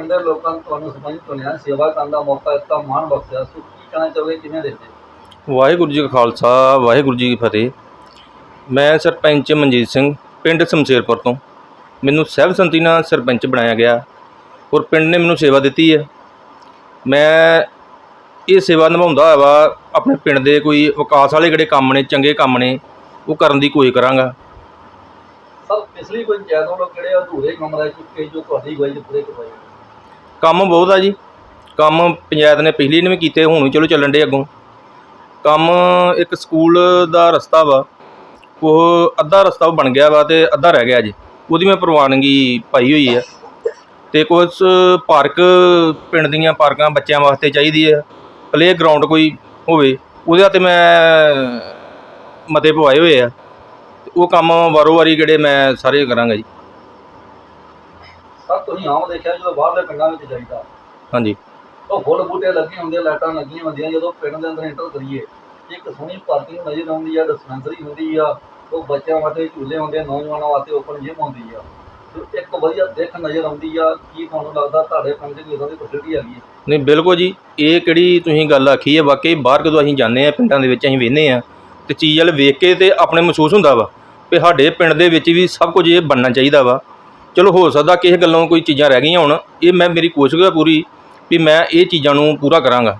ਪਿੰਡ ਦੇ ਲੋਕਾਂ ਨੇ ਤੁਹਾਨੂੰ ਸਰਪੰਚ ਚੁਣਿਆ ਸੇਵਾ ਕਰਨ ਦਾ ਮੌਕਾ ਦਿੱਤਾ ਮਾਣ ਬਖਸ਼ਿਆ। ਸੋ ਕੀ ਕਹਿਣਾ ਚਾਹੋਗੇ ਕਿਵੇਂ ਦੇਖਦੇ ਵਾਹਿਗੁਰੂ ਜੀ ਕਾ ਖਾਲਸਾ ਵਾਹਿਗੁਰੂ ਜੀ ਕੀ ਫਤਿਹ। ਮੈਂ ਸਰਪੰਚ ਮਨਜੀਤ ਸਿੰਘ ਪਿੰਡ ਸਮਸ਼ੇਰਪੁਰ ਤੋਂ। ਮੈਨੂੰ ਸਹਿਬ ਸੰਤੀ ਨਾਲ ਸਰਪੰਚ ਬਣਾਇਆ ਗਿਆ। ਔਰ ਪਿੰਡ ਨੇ ਮੈਨੂੰ ਸੇਵਾ ਦਿੱਤੀ ਹੈ। ਮੈਂ ਇਹ ਸੇਵਾ ਨਿਭਾਉਂਦਾ ਹੋਇਆ ਵਾ ਆਪਣੇ ਪਿੰਡ ਦੇ ਕੋਈ ਵਿਕਾਸ ਵਾਲੇ ਜਿਹੜੇ ਕੰਮ ਨੇ ਚੰਗੇ ਕੰਮ ਨੇ ਉਹ ਕਰਨ ਦੀ ਕੋਸ਼ਿਸ਼ ਕਰਾਂਗਾ। ਸਰ ਪਿਛਲੀ ਪੰਚਾਇਤ ਵੱਲੋਂ ਕਿਹੜੇ ਅਧੂਰੇ ਕੰਮ ਰਹਿ ਚੁੱਕੇ ਜੋ ਤੁਹਾਡੀ 'ਚ ਪੂਰੇ ਕਰਵਾਏ? ਕੰਮ ਬਹੁਤ ਆ ਜੀ। ਕੰਮ ਪੰਚਾਇਤ ਨੇ ਪਹਿਲੀ ਨੇ ਵੀ ਕੀਤੇ, ਹੁਣ ਵੀ ਚਲੋ ਚੱਲਣ ਦੇ ਅੱਗੋਂ। ਕੰਮ ਇੱਕ ਸਕੂਲ ਦਾ ਰਸਤਾ ਵਾ। ਉਹ ਅੱਧਾ ਰਸਤਾ ਉਹ ਬਣ ਗਿਆ ਵਾ ਤੇ ਅੱਧਾ ਰਹਿ ਗਿਆ ਜੀ। ਉਹਦੀ ਮੈਂ ਪ੍ਰਵਾਨਗੀ ਪਾਈ ਹੋਈ ਆ। ਤੇ ਕੁਝ ਪਾਰਕ, ਪਿੰਡ ਦੀਆਂ ਪਾਰਕਾਂ ਬੱਚਿਆਂ ਵਾਸਤੇ ਚਾਹੀਦੀ ਆ। ਪਲੇ ਗਰਾਊਂਡ ਕੋਈ ਹੋਵੇ, ਉਹਦੇ ਤੇ ਮੈਂ ਮਤੇ ਪਵਾਏ ਹੋਏ ਆ। ਤੇ ਉਹ ਕੰਮ ਵਾਰੋ ਵਾਰੀ ਜਿਹੜੇ ਮੈਂ ਸਾਰੇ ਕਰਾਂਗਾ ਜੀ। ਤੁਸੀਂ ਆਮ ਦੇਖਿਆ ਜਦੋਂ ਬਾਹਰਲੇ ਪਿੰਡਾਂ ਵਿੱਚ ਜਾਈਦਾ। ਹਾਂਜੀ। ਉਹ ਫੁੱਲ ਬੂਟੇ ਲੱਗੇ ਹੁੰਦੇ ਲਾਈਟਾਂ ਲੱਗੀਆਂ ਹੁੰਦੀਆਂ ਜਦੋਂ ਪਿੰਡ ਦੇ ਅੰਦਰ ਐਂਟਰ ਕਰੀਏ ਇੱਕ ਸੋਹਣੀ ਪਾਰਕਿੰਗ ਨਜ਼ਰ ਆਉਂਦੀ ਆ ਡਿਸਪੈਂਸਰੀ ਹੁੰਦੀ ਆ ਉਹ ਬੱਚਿਆਂ ਵਾਸਤੇ ਝੂਲੇ ਹੁੰਦੇ ਆ ਨੌਜਵਾਨਾਂ ਵਾਸਤੇ ਓਪਨ ਜਿਮ ਹੁੰਦੀ ਆ। ਇੱਕ ਵਧੀਆ ਦਿੱਖ ਨਜ਼ਰ ਆਉਂਦੀ ਆ ਕੀ ਤੁਹਾਨੂੰ ਲੱਗਦਾ ਤੁਹਾਡੇ ਪਿੰਡ ਵੀ ਇਦਾਂ ਦੀ ਫੈਸਿਲਿਟੀ ਹੈਗੀ ਹੈ ਨਹੀਂ ਬਿਲਕੁਲ ਜੀ ਇਹ ਕਿਹੜੀ ਤੁਸੀਂ ਗੱਲ ਆਖੀ ਹੈ ਵਾਕਈ ਬਾਹਰ ਕਦੋਂ ਅਸੀਂ ਜਾਂਦੇ ਆ ਪਿੰਡਾਂ ਦੇ ਵਿੱਚ ਅਸੀਂ ਵੇਖਦੇ ਆ ਤੇ ਚੀਜ਼ ਵਾਲ ਵੇਖ ਕੇ ਤੇ ਆਪਣੇ ਮਹਿਸੂਸ ਹੁੰਦਾ ਵਾ ਵੀ ਸਾਡੇ ਪਿੰਡ ਦੇ ਵਿੱਚ ਵੀ ਸਭ ਕੁਝ ਇਹ ਬਣਨਾ ਚਾਹੀਦਾ ਵਾ। ਚਲੋ ਹੋ ਸਕਦਾ ਕਿਸੇ ਗੱਲੋਂ ਕੋਈ ਚੀਜ਼ਾਂ ਰਹਿ ਗਈਆਂ ਹੁਣ। ਇਹ ਮੈਂ ਮੇਰੀ ਕੋਸ਼ਿਸ਼ ਹੈ ਪੂਰੀ ਵੀ ਮੈਂ ਇਹ ਚੀਜ਼ਾਂ ਨੂੰ ਪੂਰਾ ਕਰਾਂਗਾ।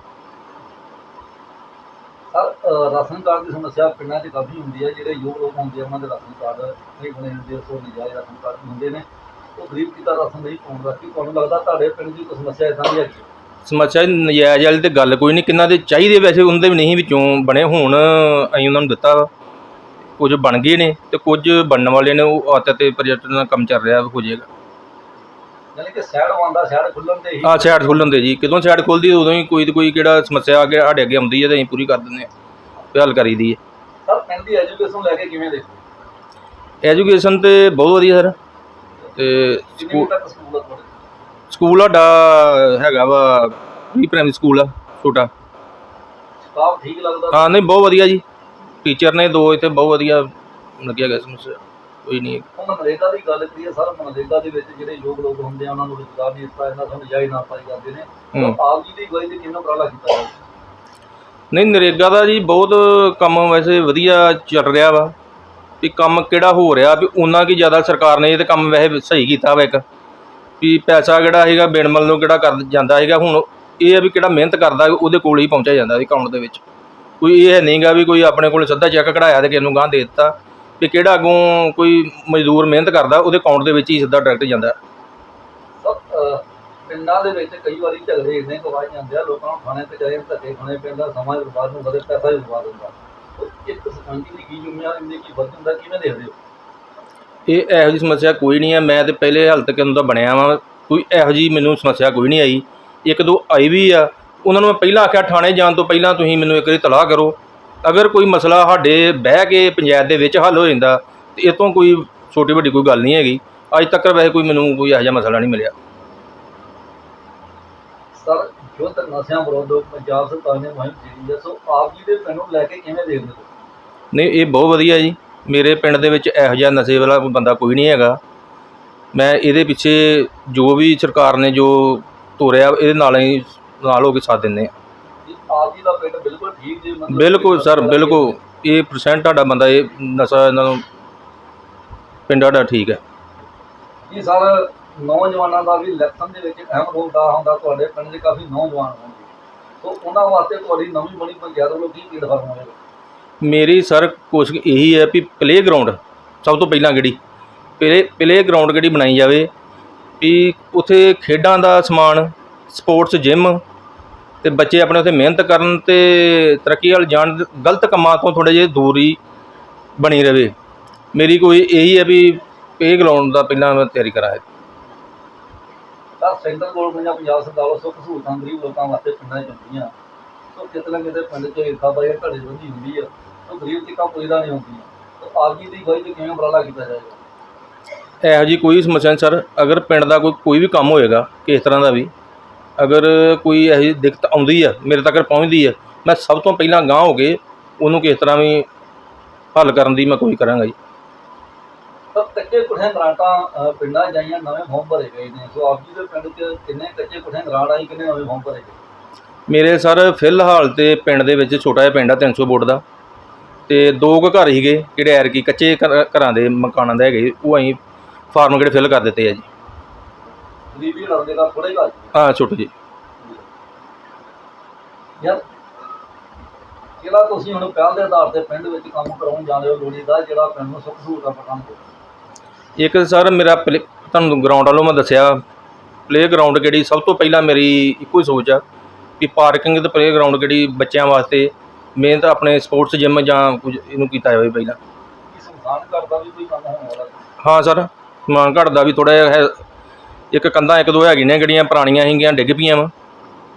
ਸਰ ਅ, ਰਾਸ਼ਨ ਕਾਰਡ ਦੀ ਸਮੱਸਿਆ ਪਿੰਡਾਂ 'ਚ ਕਾਫੀ ਹੁੰਦੀ ਹੈ। ਜਿਹੜੇ ਯੋਗ ਲੋਕ ਹੁੰਦੇ ਆ ਉਹਨਾਂ ਦੇ ਰਾਸ਼ਨ ਕਾਰਡ ਨਹੀਂ ਬਣੇ ਹੁੰਦੇ ਸੋ ਨਜਾਇਜ਼ ਰਾਸ਼ਨ ਕਾਰਡ ਵੀ ਹੁੰਦੇ ਨੇ। ਉਹ ਗਰੀਬ ਕੀਤਾ ਰਾਸ਼ਨ ਨਹੀਂ ਪਾਉਂਦਾ ਕੀ ਤੁਹਾਨੂੰ ਲੱਗਦਾ ਤੁਹਾਡੇ ਪਿੰਡ ਦੀ ਕੋਈ ਸਮੱਸਿਆ ਇਦਾਂ ਦੀ ਹੈਗੀ? ਹੈ? ਸਮੱਸਿਆ ਨਜਾਇਜ਼ ਵਾਲੀ ਤੇ ਗੱਲ ਕੋਈ ਨਹੀਂ। ਕਿੰਨਾ ਦੇ ਚਾਹੀਦੇ ਵੈਸੇ ਉਹਦੇ ਵੀ ਨਹੀਂ ਵਿੱਚੋਂ ਬਣੇ ਹੁਣ। ਅਸੀਂ ਉਹਨਾਂ ਨੂੰ ਦਿੱਤਾ ਵਾ। ਕੁਝ ਬਣ ਗਏ ਨੇ ਤੇ ਕੁਝ ਬਣਨ ਵਾਲੇ ਨੇ ਉਹ ਆਤ ਤੇ ਪ੍ਰਯਟਨ ਦਾ ਕੰਮ ਚੱਲ ਰਿਹਾ ਹੋ ਜਾਏਗਾ। ਯਾਨੀ ਕਿ ਸਾਈਡ ਆਉਂਦਾ ਸਾਈਡ ਖੁੱਲਣ ਤੇ ਹੀ ਆ ਸਾਈਡ ਖੁੱਲ੍ਹਣ ਦੇ ਜੀ। ਕਦੋਂ ਸਾਈਡ ਖੁੱਲਦੀ ਉਦੋਂ ਹੀ ਕੋਈ ਤੇ ਕੋਈ ਕਿਹੜਾ ਸਮੱਸਿਆ ਅੱਗੇ ਸਾਡੇ ਅੱਗੇ ਆਉਂਦੀ ਹੈ ਤੇ ਅਸੀਂ ਪੂਰੀ ਕਰ ਦਿੰਦੇ ਹਾਂ। ਤੇ ਹੱਲ ਕਰੀਦੀ ਹੈ। ਸਰ ਪਿੰਡ ਦੀ ਐਜੂਕੇਸ਼ਨ ਲੈ ਕੇ ਕਿਵੇਂ ਦੇਖੋ? ਐਜੂਕੇਸ਼ਨ ਤੇ ਬਹੁਤ ਵਧੀਆ ਸਰ। ਤੇ ਕਿੰਨੇ ਤੱਕ ਸਕੂਲ ਆ ਤੁਹਾਡੇ? ਸਕੂਲ ਸਾਡਾ ਹੈਗਾ ਵਾ ਪ੍ਰੀ ਪ੍ਰਾਇਮਰੀ ਸਕੂਲ ਆ ਛੋਟਾ। ਸਟਾਫ ਠੀਕ ਲੱਗਦਾ? ਹਾਂ ਨਹੀਂ ਬਹੁਤ ਵਧੀਆ ਜੀ। ਟੀਚਰ ਨੇ ਦੋ ਇੱਥੇ ਬਹੁਤ ਵਧੀਆ ਲੱਗਿਆ ਗਿਆ ਸਮੱਸਿਆ ਕੋਈ ਨਹੀਂ। ਹੁਣ ਮਨਰੇਗਾ ਦੀ ਗੱਲ ਕਰੀਏ ਸਰ ਮਨਰੇਗਾ ਦੇ ਵਿੱਚ ਜਿਹੜੇ ਯੋਗ ਲੋਕ ਹੁੰਦੇ ਆ ਉਹਨਾਂ ਨੂੰ ਰੁਜ਼ਗਾਰ ਨਹੀਂ ਦਿੱਤਾ ਇਹਨਾਂ ਨੂੰ ਜਾਇਜ਼ ਨਾ ਪਾਈ ਜਾਂਦੇ ਨੇ। ਹੂੰ। ਤਾਂ ਆਪ ਜੀ ਦੀ ਅਗਵਾਈ ਤੇ ਕਿੰਨਾ ਉਪਰਾਲਾ ਕੀਤਾ ਜਾਵੇ ਨਹੀਂ ਨਰੇਗਾ ਦਾ ਜੀ ਬਹੁਤ ਕੰਮ ਵੈਸੇ ਵਧੀਆ ਚੱਲ ਰਿਹਾ ਵਾ। ਵੀ ਕੰਮ ਕਿਹੜਾ ਹੋ ਰਿਹਾ? ਵੀ ਉਹਨਾਂ ਕੀ ਜ਼ਿਆਦਾ ਸਰਕਾਰ ਨੇ ਇਹ ਤੇ ਕੰਮ ਵੈਸੇ ਸਹੀ ਕੀਤਾ ਵਾ ਇੱਕ। ਵੀ ਪੈਸਾ ਕਿਹੜਾ ਹੈਗਾ ਬਿਨਮਲ ਨੂੰ ਕਿਹੜਾ ਕਰ ਜਾਂਦਾ ਹੈਗਾ ਹੁਣ ਇਹ ਹੈ ਵੀ ਕਿਹੜਾ ਮਿਹਨਤ ਕਰਦਾ ਉਹਦੇ ਕੋਲ ਹੀ ਪਹੁੰਚਿਆ ਜਾਂਦਾ ਅਕਾਊਂਟ ਦੇ ਵਿੱਚ। ਕੋਈ ਇਹ ਨਹੀਂਗਾ ਵੀ ਕੋਈ ਆਪਣੇ ਕੋਲ ਸਿੱਧਾ ਚੈੱਕ ਕਢਾਇਆ ਤੇ ਕਿਸੇ ਨੂੰ ਗਾਂ ਦੇ ਦਿੱਤਾ ਵੀ ਕਿਹੜਾ ਅੱਗੋਂ ਕੋਈ ਮਜ਼ਦੂਰ ਮਿਹਨਤ ਕਰਦਾ ਉਹਦੇ ਅਕਾਊਂਟ ਦੇ ਵਿੱਚ ਹੀ ਸਿੱਧਾ ਡਾਇਰੈਕਟ ਜਾਂਦਾ। ਪਿੰਡਾਂ ਦੇ ਵਿੱਚ ਕਈ ਵਾਰੀ ਝਗੜੇ ਇੰਨੇ ਜਾਂਦੇ ਆ ਲੋਕਾਂ ਨੂੰ ਥਾਣੇ ਤੇ ਜਾਏ ਧੱਕੇ ਖਾਣੇ ਪੈਂਦਾ ਸਮਾਂ ਬਰਬਾਦ ਹੁੰਦਾ ਤੇ ਪੈਸਾ ਵੀ ਬਰਬਾਦ ਹੁੰਦਾ। ਉਹ ਇੱਕ ਸਰਪੰਚ ਦੀ ਕੀ ਜ਼ਿੰਮੇਵਾਰੀ ਹੁੰਦੀ ਕੀ ਫਰਜ਼ ਹੁੰਦਾ ਕਿਵੇਂ ਦੇਖਦੇ ਹੋ? ਇਹ ਇਹੋ ਜਿਹੀ ਸਮੱਸਿਆ ਕੋਈ ਨਹੀਂ ਹੈ ਮੈਂ ਤੇ ਪਹਿਲੇ ਹਾਲ ਤੱਕ ਦਾ ਬਣਿਆ ਵਾਂ ਕੋਈ ਇਹੋ ਜਿਹੀ ਮੈਨੂੰ ਸਮੱਸਿਆ ਕੋਈ ਨਹੀਂ ਆਈ। ਇੱਕ ਦੋ ਆਈ ਵੀ ਆ ਉਹਨਾਂ ਨੂੰ ਮੈਂ ਪਹਿਲਾਂ ਆਖਿਆ ਥਾਣੇ ਜਾਣ ਤੋਂ ਪਹਿਲਾਂ ਤੁਸੀਂ ਮੈਨੂੰ ਇੱਕ ਵਾਰੀ ਤਲਾਹ ਕਰੋ। ਅਗਰ ਕੋਈ ਮਸਲਾ ਸਾਡੇ ਬਹਿ ਕੇ ਪੰਚਾਇਤ ਦੇ ਵਿੱਚ ਹੱਲ ਹੋ ਜਾਂਦਾ ਤੇ ਇਹ ਤੋਂ ਕੋਈ ਛੋਟੀ ਵੱਡੀ ਕੋਈ ਗੱਲ ਨਹੀਂ ਹੈਗੀ। ਅੱਜ ਤੱਕ ਵੈਸੇ ਕੋਈ ਮੈਨੂੰ ਕੋਈ ਇਹੋ ਜਿਹਾ ਮਸਲਾ ਨਹੀਂ ਮਿਲਿਆ। ਸਰ ਜੋ ਤੱਕ ਨਸ਼ਿਆਂ ਵਿਰੁੱਧ ਪੰਜਾਬ ਸਰਕਾਰ ਨੇ ਮੁਹਿੰਮ ਛੇੜੀ ਹੈ ਸੋ ਆਪ ਜੀ ਦੇ ਪਿੰਡ ਨੂੰ ਲੈ ਕੇ ਕਿਵੇਂ ਦੇਖਦੇ ਹੋ? ਨਹੀਂ ਇਹ ਬਹੁਤ ਵਧੀਆ ਜੀ। ਮੇਰੇ ਪਿੰਡ ਦੇ ਵਿੱਚ ਇਹੋ ਜਿਹਾ ਨਸ਼ੇ ਵਾਲਾ ਕੋਈ ਬੰਦਾ ਕੋਈ ਨਹੀਂ ਹੈਗਾ। ਮੈਂ ਇਹਦੇ ਪਿੱਛੇ ਜੋ ਵੀ ਸਰਕਾਰ ਨੇ ਜੋ ਤੋਰਿਆ ਇਹਦੇ ਨਾਲ ਹੀ ਨਾਲ ਹੋ ਕੇ ਸਾਥ ਦਿੰਦੇ ਆਪ ਜੀ ਦਾ ਪਿੰਡ ਬਿਲਕੁਲ ਠੀਕ ਜੀ ਮਤਲਬ ਬਿਲਕੁਲ ਸਰ ਬਿਲਕੁਲ। ਇਹ ਪਰਸੈਂਟ ਤੁਹਾਡਾ ਬੰਦਾ ਇਹ ਨਸ਼ਾ ਇਹਨਾਂ ਨੂੰ ਪਿੰਡ ਸਾਡਾ ਠੀਕ ਹੈ। ਜੀ ਸਰ ਨੌਜਵਾਨਾਂ ਦਾ ਵੀ ਇਲੈਕਸ਼ਨ ਦੇ ਵਿੱਚ ਅਹਿਮ ਰੋਲ ਦਾ ਹੁੰਦਾ ਤੁਹਾਡੇ ਪਿੰਡ ਦੇ ਕਾਫੀ ਨੌਜਵਾਨ ਹੋਣਗੇ। ਉਹਨਾਂ ਵਾਸਤੇ ਤੁਹਾਡੀ ਨਵੀਂ ਬਣੀ ਪੰਚਾਇਤ ਵੱਲੋਂ ਕੀ ਪਲੇਟਫਾਰਮ ਹੋਵੇਗਾ ਮੇਰੀ ਸਰ ਕੋਸ਼ਿਸ਼ ਇਹੀ ਹੈ ਵੀ ਪਲੇ ਗਰਾਊਂਡ ਸਭ ਤੋਂ ਪਹਿਲਾਂ ਕਿਹੜੀ ਪਲੇ ਪਲੇ ਗਰਾਊਂਡ ਕਿਹੜੀ ਬਣਾਈ ਜਾਵੇ ਵੀ ਉਥੇ ਖੇਡਾਂ ਦਾ ਸਮਾਨ ਸਪੋਰਟਸ ਜਿਮ ਤੇ ਬੱਚੇ ਆਪਣੇ ਉਥੇ ਮਿਹਨਤ ਕਰਨ ਤੇ ਤਰੱਕੀ ਵੱਲ ਜਾਣ ਗਲਤ ਕੰਮਾਂ ਤੋਂ ਥੋੜੇ ਜਿਹੇ ਦੂਰ ਬਣੀ ਰਵੇ। ਮੇਰੀ ਕੋਈ ਇਹੀ ਹੈ ਵੀ ਪਲੇ ਗਰਾਊਂਡ ਦਾ ਪਹਿਲਾਂ ਮੈਂ ਤਿਆਰੀ ਕਰਾਂ। ਤਾਂ ਸੈਂਟਰ ਗੌਰਮੈਂਟ ਜਾਂ ਪੰਜਾਬ ਸਰਕਾਰ ਵੱਲੋਂ ਸਹੂਲਤਾਂ ਗਰੀਬ ਲੋਕਾਂ ਵਾਸਤੇ ਪਿੰਡਾਂ 'ਚ ਹੁੰਦੀਆਂ। ਸੋ ਕਿਤੇ ਨਾ ਕਿਤੇ ਪਿੰਡ 'ਚ ਏਕਾ ਬਾਈ ਘੜੇ ਵਧੀ ਹੁੰਦੀ ਆ। ਸੋ ਗਰੀਬ ਤੀਕਾਂ ਪੁੱਜਦਾ ਨਹੀਂ ਹੁੰਦੀ ਸੋ ਆਪ ਜੀ ਦੀ ਗਵਾਹੀ 'ਚ ਕਿਵੇਂ ਉਪਰਾਲਾ ਕੀਤਾ ਜਾਏਗਾ ਇਹੋ ਜੀ ਕੋਈ ਸਮੱਸਿਆ ਨਹੀਂ ਸਰ। ਅਗਰ ਪਿੰਡ ਦਾ ਕੋਈ ਕੋਈ ਵੀ ਕੰਮ ਹੋਏਗਾ ਕਿਸ ਤਰ੍ਹਾਂ ਦਾ ਵੀ। ਅਗਰ ਕੋਈ ਇਹੋ ਜਿਹੀ ਦਿੱਕਤ ਆਉਂਦੀ ਆ ਮੇਰੇ ਤੱਕ ਪਹੁੰਚਦੀ ਆ ਮੈਂ ਸਭ ਤੋਂ ਪਹਿਲਾਂ ਗਾਂਹ ਹੋ ਕੇ ਉਹਨੂੰ ਕਿਸ ਤਰ੍ਹਾਂ ਵੀ ਹੱਲ ਕਰਨ ਦੀ ਮੈਂ ਕੋਈ ਕਰਾਂਗਾ ਜੀ। ਕੱਚੇ ਕੁਠੇ ਗਰਾਂਟਾਂ ਅ, ਪਿੰਡਾਂ 'ਚ ਜਾਈਆਂ ਨਵੇਂ ਫਾਰਮ ਭਰੇ ਗਏ ਨੇ। ਸੋ ਆਪ ਜੀ ਦੇ ਪਿੰਡ 'ਚ ਕਿੰਨੇ ਕੱਚੇ ਕੁਠੇ ਗਰਾਂਟ ਆਈ ਕਿੰਨੇ ਨਵੇਂ ਫਾਰਮ ਭਰੇ ਗਏ? ਮੇਰੇ ਸਰ ਫਿਲਹਾਲ ਤੇ ਪਿੰਡ ਦੇ ਵਿੱਚ ਛੋਟਾ ਜਿਹਾ ਪਿੰਡ ਆ 300 ਵੋਟ ਦਾ। ਤੇ ਦੋ ਕੁ ਘਰ ਸੀਗੇ ਜਿਹੜੇ ਐਰਕੀ ਕੱਚੇ ਘਰ- ਘਰਾਂ ਦੇ ਮਕਾਨਾਂ ਦੇ ਹੈਗੇ ਉਹ ਅਸੀਂ ਫਾਰਮ ਕਿਹੜੇ ਫਿਲ ਕਰ ਦਿੱਤੇ ਆ ਜੀ। ਗਰੀਬੀ ਲੜਦੇ ਦਾ ਥੋੜੇ ਘਰ ਹਾਂ ਛੋਟੇ ਜੀ। ਯਾਰ ਜਿਹੜਾ ਤੁਸੀਂ ਹੁਣ ਪਹਿਲ ਦੇ ਆਧਾਰ ਤੇ ਪਿੰਡ ਵਿੱਚ ਕੰਮ ਕਰਾਉਣ ਜਾਂਦੇ ਹੋ ਲੋੜੀਦਾ ਜਿਹੜਾ ਪਿੰਡ ਨੂੰ ਸੁੱਖ ਸਹੂਲਤਾਂ ਪ੍ਰਦਾਨ ਕਰੇ। ਇੱਕ ਸਰ ਮੇਰਾ ਤੁਹਾਨੂੰ ਗਰਾਊਂਡ ਵੱਲੋਂ ਮੈਂ ਦੱਸਿਆ ਪਲੇ ਗਰਾਊਂਡ ਕਿਹੜੀ ਸਭ ਤੋਂ ਪਹਿਲਾਂ ਮੇਰੀ ਇੱਕੋ ਹੀ ਸੋਚ ਆ ਕਿ ਪਾਰਕਿੰਗ ਤੇ ਪਲੇ ਗਰਾਊਂਡ ਕਿਹੜੀ ਬੱਚਿਆਂ ਵਾਸਤੇ ਮੇਨ ਤਾਂ ਆਪਣੇ ਸਪੋਰਟਸ ਜਿਮ ਜਾਂ ਕੁਝ ਇਹਨੂੰ ਕੀਤਾ ਜਾਵੇ ਪਹਿਲਾਂ। ਦਾ ਹਾਂ ਸਰ ਸਮਾਨ ਘੱਟ ਦਾ ਵੀ ਥੋੜਾ ਜਿਹਾ ਹੈ। ਇੱਕ ਕੰਧਾਂ ਇੱਕ ਦੋ ਹੈਗੀਆਂ ਨੇ ਜਿਹੜੀਆਂ ਪੁਰਾਣੀਆਂ ਸੀਗੀਆਂ ਡਿੱਗ ਪਈਆਂ ਵਾ।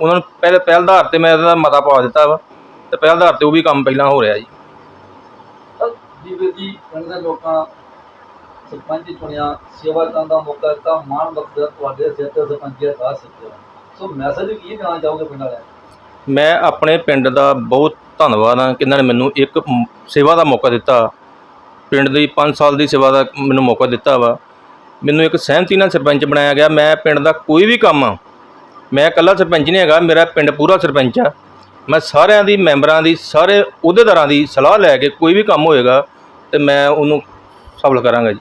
ਉਹਨਾਂ ਨੂੰ ਪਹਿਲ ਪਹਿਲ ਆਧਾਰ ਤੇ ਮੈਂ ਇਹਦਾ ਮਤਾ ਪਾ ਦਿੱਤਾ ਵਾ ਤੇ ਪਹਿਲ ਆਧਾਰ ਤੇ ਉਹ ਵੀ ਕੰਮ ਪਹਿਲਾਂ ਹੋ ਰਿਹਾ ਜੀ। ਪਿੰਡ ਦੇ ਲੋਕਾਂ ਸਰਪੰਚ ਚੁਣਿਆ ਸੇਵਾ ਕਰਨ ਦਾ ਮੌਕਾ ਦਿੱਤਾ ਮਾਣ ਬਖਸ਼ਿਆ ਤੁਹਾਡੇ ਸਿਰ ਤੇ ਸਰਪੰਚੀ ਦਾ ਸੱਚਿਆ ਸੋ ਮੈਸੇਜ ਕੀ ਦੇਣਾ ਚਾਹੋਗੇ ਪਿੰਡ ਵਾਲਿਆਂ ਨੂੰ? ਮੈਂ ਆਪਣੇ ਪਿੰਡ ਦਾ ਬਹੁਤ ਧੰਨਵਾਦ ਹਾਂ ਕਿ ਇਹਨਾਂ ਨੇ ਮੈਨੂੰ ਇੱਕ ਸੇਵਾ ਦਾ ਮੌਕਾ ਦਿੱਤਾ। ਪਿੰਡ ਦੀ 5 ਸਾਲ ਦੀ ਸੇਵਾ ਦਾ ਮੈਨੂੰ ਮੌਕਾ ਦਿੱਤਾ ਵਾ। ਮੈਨੂੰ ਇੱਕ ਸਹਿਮਤੀ ਨਾਲ ਸਰਪੰਚ ਬਣਾਇਆ ਗਿਆ। ਮੈਂ ਪਿੰਡ ਦਾ ਕੋਈ ਵੀ ਕੰਮ ਆ, ਮੈਂ ਇਕੱਲਾ ਸਰਪੰਚ ਨਹੀਂ ਹੈਗਾ, ਮੇਰਾ ਪਿੰਡ ਪੂਰਾ ਸਰਪੰਚ ਆ। ਮੈਂ ਸਾਰਿਆਂ ਦੀ, ਮੈਂਬਰਾਂ ਦੀ, ਸਾਰੇ ਅਹੁਦੇਦਾਰਾਂ ਦੀ ਸਲਾਹ ਲੈ ਕੇ ਕੋਈ ਵੀ ਕੰਮ ਹੋਏਗਾ ਤੇ ਮੈਂ ਉਹਨੂੰ ਸਫਲ ਕਰਾਂਗਾ ਜੀ।